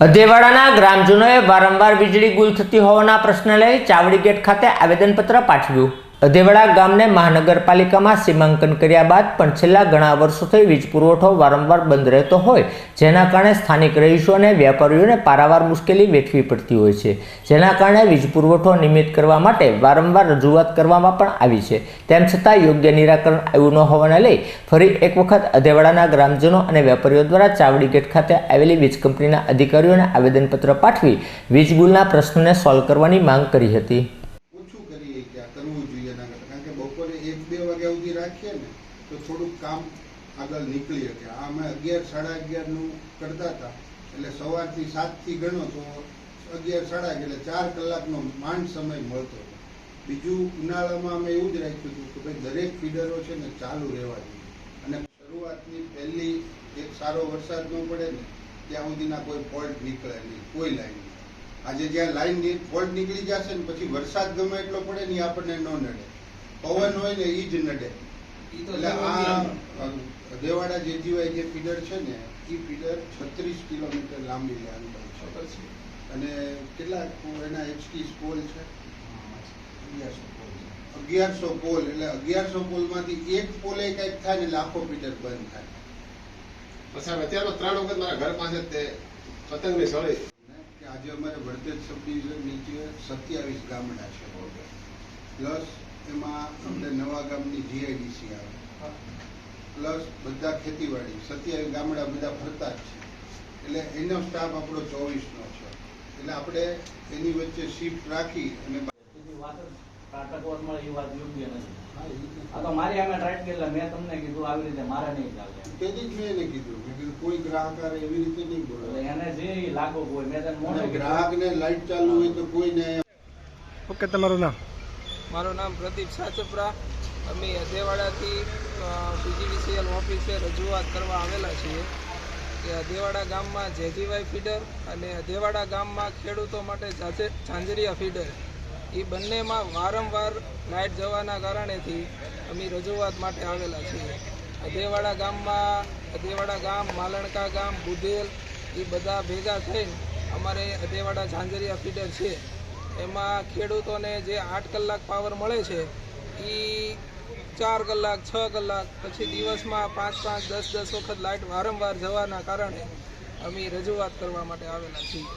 અધેવાડાના ગ્રામજનોએ વારંવાર વીજળી ગુલ થતી હોવાના પ્રશ્ન લઈ ચાવડી ગેટ ખાતે આવેદનપત્ર પાઠવ્યું. અધેવાડા ગામને મહાનગરપાલિકામાં સીમાંકન કર્યા બાદ પણ છેલ્લા ઘણા વર્ષોથી વીજ પુરવઠો વારંવાર બંધ રહેતો હોય, જેના કારણે સ્થાનિક રહીશો અને વેપારીઓને પારાવાર મુશ્કેલી વેઠવી પડતી હોય છે. જેના કારણે વીજ પુરવઠો નિયમિત કરવા માટે વારંવાર રજૂઆત કરવામાં પણ આવી છે. તેમ છતાં યોગ્ય નિરાકરણ આવ્યું ન હોવાને લઈ ફરી એક વખત અધેવાડાના ગ્રામજનો અને વેપારીઓ દ્વારા ચાવડી ગેટ ખાતે આવેલી વીજ કંપનીના અધિકારીઓને આવેદનપત્ર પાઠવી વીજ બિલના પ્રશ્નને સોલ્વ કરવાની માંગ કરી હતી. કે કરવું જોઈએ એના કરતાં. કારણ કે બપોરે એક, બે વાગ્યા સુધી રાખીએ ને, તો થોડુંક કામ આગળ નીકળી શકે. આ અમે અગિયાર, સાડા અગિયારનું કરતા હતા. એટલે સવારથી સાતથી ગણો તો અગિયાર, સાડા એટલે ચાર કલાકનો માંડ સમય મળતો હતો. બીજું, ઉનાળામાં અમે એવું જ રાખ્યું હતું કે ભાઈ દરેક ફીડરો છે ને ચાલુ રહેવા જોઈએ. અને શરૂઆતની પહેલી એક સારો વરસાદ ન પડે ને, ત્યાં સુધીના કોઈ ફોલ્ટ નીકળે નહીં, કોઈ લાઈન આજે જ્યાં લાઈન ફોલ્ટ નીકળી જશે ને પછી વરસાદ ગમે એટલો પડે ને આપણને ન નડે. પવન હોય ને એ જ નડે. એટલે આ દેવાડા જેજીવાય જે ફીડર છે ને એ ફીડર છત્રીસ કિલોમીટર લાંબી અંતર છે. અને કેટલા એના એચટી સ્કોલ છે? અગિયારસો પોલ. એટલે અગિયારસો પોલમાંથી એક પોલે કંઈક થાય ને લાખો ફીડર બંધ થાય. પછી અત્યારે ત્રણ વખત મારા ઘર પાસે તે પતંગની સળી આજે અમારે વડતેજ સબ ડિવિઝન નીચે સત્યાવીસ ગામડા છે પ્લસ એમાં આપણે નવા ગામની જીઆઈડીસી આવે. પ્લસ બધા ખેતીવાડી, સત્યાવીસ ગામડા બધા ફરતા જ છે. એટલે એનો સ્ટાફ આપણો ચોવીસનો છે. એટલે આપણે એની વચ્ચે શિફ્ટ રાખી અને બીજી વાત જ કાટકવર મળે એ વાત યોગ્ય નથી. આ તો મારી સામે ટ્રાય કરેલા મેં તમને કીધું આવી રીતે મારે નહીં ચાલે તેથી જ મેં એને કીધું. મેં કીધું કોઈ ગ્રાહક એવી રીતે નહીં બોલે. એને જે લાગુ હોય મેં તને મોઢે ગ્રાહકને લાઈટ ચાલુ હોય તો કોઈને ઓકે તમારું નામ? મારું નામ પ્રદીપ સાચપરા. અમે અદેવાડાથી બીજીવીસીએલ ઓફિસે રજૂઆત કરવા આવેલા છીએ કે અધેવાડા ગામમાં જેજીવાય ફીડર અને અધેવાડા ગામમાં ખેડૂતો માટે ઝાંઝે- ઝાંઝરિયા ફીડર. એ બંનેમાં વારંવાર લાઇટ જવાના કારણેથી અમે રજૂઆત માટે આવેલા છીએ. અદેવાડા ગામમાં અધેવાડા ગામ, માલણકા ગામ બુધેલ એ બધા ભેગા થઈને અમારે અદેવાડા ઝાંઝરિયા ફીડર છે. એમાં ખેડૂતોને જે આઠ કલાક પાવર મળે છે એ ચાર કલાક, છ કલાક, પછી દિવસમાં પાંચ પાંચ, દસ દસ વખત લાઇટ વારંવાર જવાના કારણે અમે રજૂઆત કરવા માટે આવેલા છીએ.